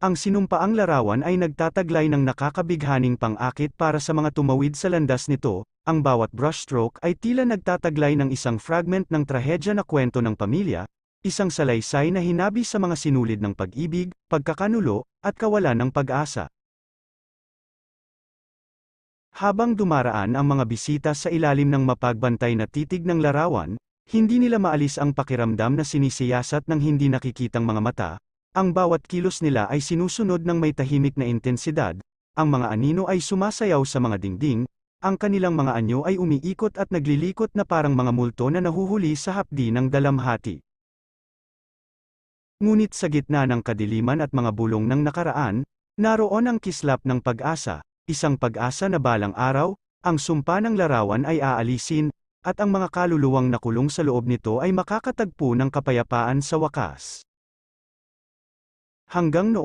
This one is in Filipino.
Ang sinumpaang larawan ay nagtataglay ng nakakabighaning pang-akit para sa mga tumawid sa landas nito, ang bawat brushstroke ay tila nagtataglay ng isang fragment ng trahedya na kwento ng pamilya, isang salaysay na hinabi sa mga sinulid ng pag-ibig, pagkakanulo, at kawalan ng pag-asa. Habang dumaraan ang mga bisita sa ilalim ng mapagbantay na titig ng larawan, hindi nila maalis ang pakiramdam na sinisiyasat ng hindi nakikitang mga mata, ang bawat kilos nila ay sinusunod ng may tahimik na intensidad, ang mga anino ay sumasayaw sa mga dingding, ang kanilang mga anyo ay umiikot at naglilikot na parang mga multo na nahuhuli sa hapdi ng dalamhati. Ngunit sa gitna ng kadiliman at mga bulong ng nakaraan, naroon ang kislap ng pag-asa, isang pag-asa na balang araw, ang sumpa ng larawan ay aalisin, at ang mga kaluluwang nakulong sa loob nito ay makakatagpo ng kapayapaan sa wakas. Hanggang noon,